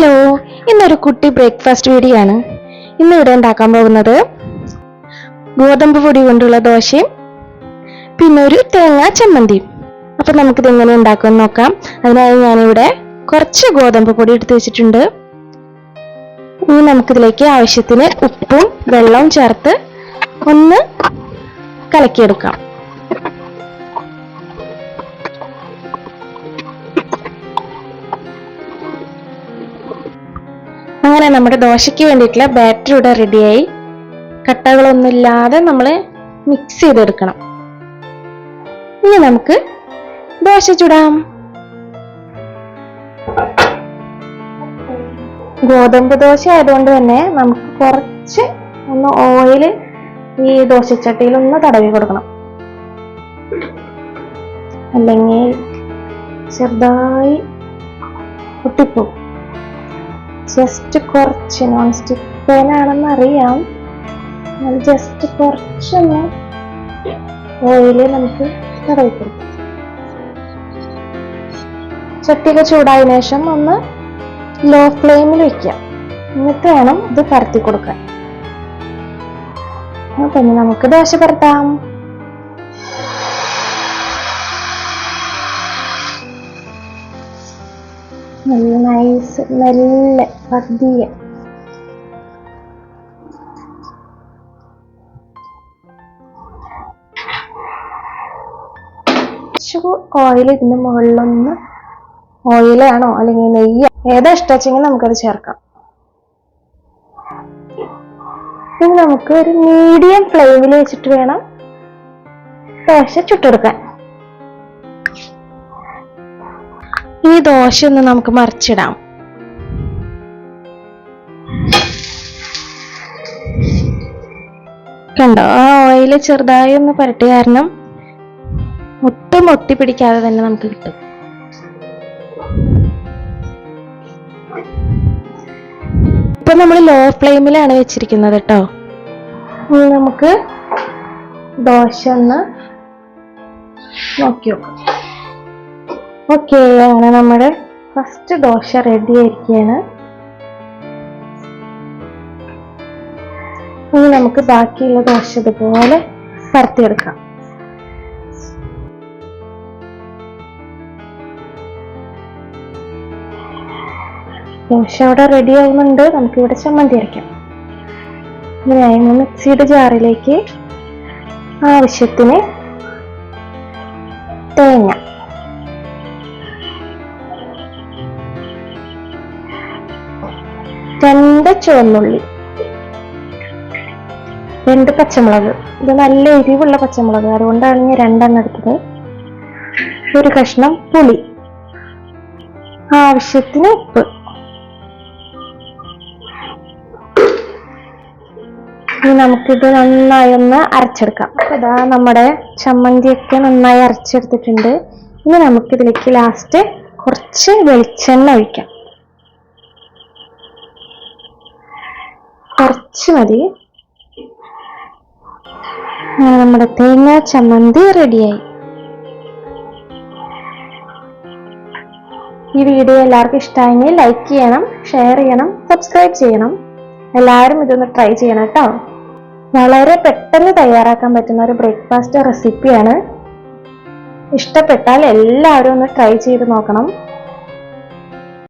Hello ഇന്നൊരു കുട്ടി breakfast video ആണ്. ഇന്ന് ഇവിടെ ഉണ്ടാക്കാൻ പോകുന്നത് ഗോതമ്പ് പൊടി കൊണ്ടുള്ള ദോശയും പിന്നെ ഒരു തേങ്ങ ചമ്മന്തിയും. അപ്പൊ നമുക്കിത് എങ്ങനെ ഉണ്ടാക്കുമെന്ന് നോക്കാം. അതിനായി ഞാനിവിടെ കുറച്ച് ഗോതമ്പ് പൊടി എടുത്ത് വെച്ചിട്ടുണ്ട്. ഇനി നമുക്കിതിലേക്ക് ആവശ്യത്തിന് ഉപ്പും വെള്ളവും ചേർത്ത് ഒന്ന് കലക്കിയെടുക്കാം. അങ്ങനെ നമ്മുടെ ദോശയ്ക്ക് വേണ്ടിയിട്ടുള്ള ബാറ്റർ ഇവിടെ റെഡിയായി കട്ടകളൊന്നുമില്ലാതെ നമ്മൾ മിക്സ് ചെയ്തെടുക്കണം. ഇനി നമുക്ക് ദോശ ചുടാം. ഗോതമ്പ് ദോശ ആയതുകൊണ്ട് തന്നെ നമുക്ക് കുറച്ച് ഒന്ന് ഓയിൽ ഈ ദോശച്ചട്ടിയിൽ ഒന്ന് തടവി കൊടുക്കണം. അല്ലെങ്കിൽ ചെറുതായി പൊട്ടിപ്പോകും ജസ്റ്റ് കുറച്ച് നോൺ സ്റ്റിക്ക് പാൻ ആണെന്ന് അറിയാം. ജസ്റ്റ് കുറച്ചൊന്ന് ഓയിൽ നമുക്ക് തടവി കൊടുക്കാം. ചൂടായതിനു ശേഷം ഒന്ന് ലോ ഫ്ലെയിമിൽ വെക്കാം എന്നിട്ട് വേണം ഇത് പരത്തി കൊടുക്കാൻ. അപ്പൊ നമുക്ക് ദോശ പരത്താം. നൈസ് മെല്ലെ പതിയെ ഓയിൽ ഇതിന്റെ മുകളിലൊന്ന് ഓയിലാണോ അല്ലെങ്കിൽ നെയ്യ്? ഏതാ ഇഷ്ടവെച്ചെങ്കിൽ നമുക്കത് ചേർക്കാം. ഇനി നമുക്ക് ഒരു മീഡിയം ഫ്ലെയിമിൽ വെച്ചിട്ട് വേണം ദോശ ചുട്ടെടുക്കാൻ. ഈ ദോശ ഒന്ന് നമുക്ക് മറിച്ചിടാം. കണ്ടോ? ആ ഓയിൽ ചെറുതായി ഒന്ന് പരട്ടി കാരണം ഒട്ടും ഒട്ടി പിടിക്കാതെ തന്നെ നമുക്ക് കിട്ടും. ഇപ്പൊ നമ്മൾ ലോ ഫ്ലെയിമിലാണ് വെച്ചിരിക്കുന്നത് കേട്ടോ. ഇനി നമുക്ക് ദോശ ഒന്ന് നോക്കി നോക്കാം ഓക്കെ അങ്ങനെ നമ്മുടെ ഫസ്റ്റ് ദോശ റെഡി ആയിരിക്കുകയാണ് ഇനി നമുക്ക് ബാക്കിയുള്ള ദോശ ഇതുപോലെ പരത്തിയെടുക്കാം ദോശ അവിടെ റെഡി ആവുന്നുണ്ട്. നമുക്ക് ഇവിടെ ചമ്മന്തി അരയ്ക്കാം. ഇങ്ങനെയായി മിക്സിയുടെ ജാറിലേക്ക് ആവശ്യത്തിന് തേങ്ങ രണ്ട് ചുവന്നുള്ളി. രണ്ട് പച്ചമുളക്. ഇത് നല്ല എരിവുള്ള പച്ചമുളക്. അതുകൊണ്ടാണ് ഞാൻ രണ്ടെണ്ണം എടുത്തത്. ഒരു കഷ്ണം പുളി. ആവശ്യത്തിന് ഉപ്പ്. ഇനി നമുക്കിത് നന്നായി ഒന്ന് അരച്ചെടുക്കാം. അതാ നമ്മുടെ ചമ്മന്തിയൊക്കെ നന്നായി അരച്ചെടുത്തിട്ടുണ്ട്. ഇനി നമുക്കിതിലേക്ക് ലാസ്റ്റ് കുറച്ച് വെളിച്ചെണ്ണ ഒഴിക്കാം. കുറച്ച് മതി. നമ്മുടെ തേങ്ങ ചമ്മന്തി റെഡിയായി. ഈ വീഡിയോ എല്ലാവർക്കും ഇഷ്ടമായെങ്കിൽ ലൈക്ക് ചെയ്യണം ഷെയർ ചെയ്യണം സബ്സ്ക്രൈബ് ചെയ്യണം. എല്ലാവരും ഇതൊന്ന് ട്രൈ ചെയ്യണം കേട്ടോ. വളരെ പെട്ടെന്ന് തയ്യാറാക്കാൻ പറ്റുന്ന ഒരു ബ്രേക്ക്ഫാസ്റ്റ് റെസിപ്പിയാണ്. ഇഷ്ടപ്പെട്ടാൽ എല്ലാവരും ഒന്ന് ട്രൈ ചെയ്ത് നോക്കണം.